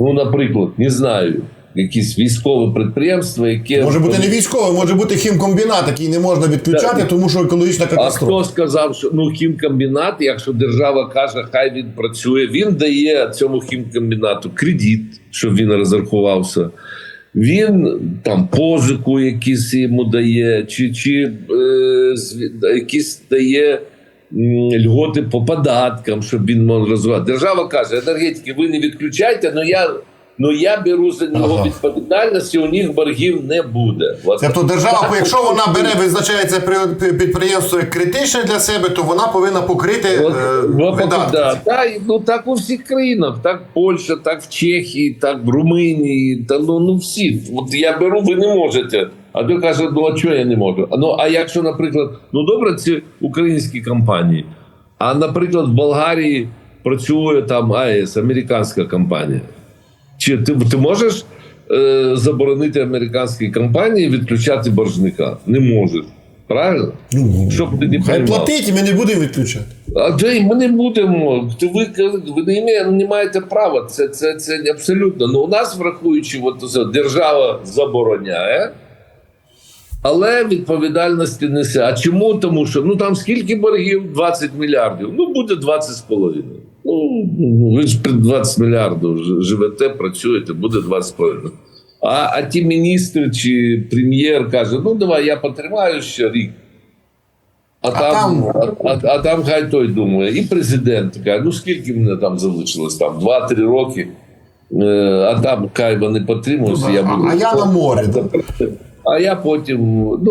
Ну, наприклад, не знаю, якісь військове підприємство, яке Може бути не військовий, може бути хімкомбінат, який не можна відключати, тому що екологічна А хто сказав, що ну хімкомбінат, якщо держава каже, хай він працює, він дає цьому хімкомбінату кредит, щоб він розрахувався. Він там позику якісь йому дає, чи, чи е, якісь дає льготи по податкам, щоб він мог розвивати. Держава каже, енергетики, ви не відключайте, але я, ну я беру за нього Ага. відповідальності, у них боргів не буде. Тобто держава, Так, якщо вона бере, визначається при- підприємство як критичне для себе, то вона повинна покрити От, е, ну, видатки. да, та, ну так у всіх країнах, так Польща, так в Чехії, так в Румунії, та ну, ну всі. От я беру, ви не можете. А той каже, ну а чого я не можу? Ну а якщо, наприклад, ну добре, це українські компанії. А наприклад, в Болгарії працює там АЕС, американська компанія. Чи ти, ти можеш е, заборонити американській компанії відключати боржника? Не можеш. Правильно? Ну, Щоб ти не Хай платить, ми не будемо відключати. А де ми не будемо. Ви, ви не, має- не маєте права. Це, це, це абсолютно. Ну у нас, врахуючи, от це, держава забороняє, але відповідальності несе. А чому? Тому що ну там скільки боргів? 20 мільярдів. Ну буде 20 з половиною. Ну, ну, ви ж при 20 мільярдів живете, працюєте, буде 20 з половиною. А, а ті міністри чи прем'єр каже: ну давай я потримаю ще рік. А, там, там- а, а, а там хай той думає, і президент каже, ну скільки мене там залишилось? Там 2-3 роки. Е, а там хай вони потримуються. я буду. а я на морі, А я потім. Ну,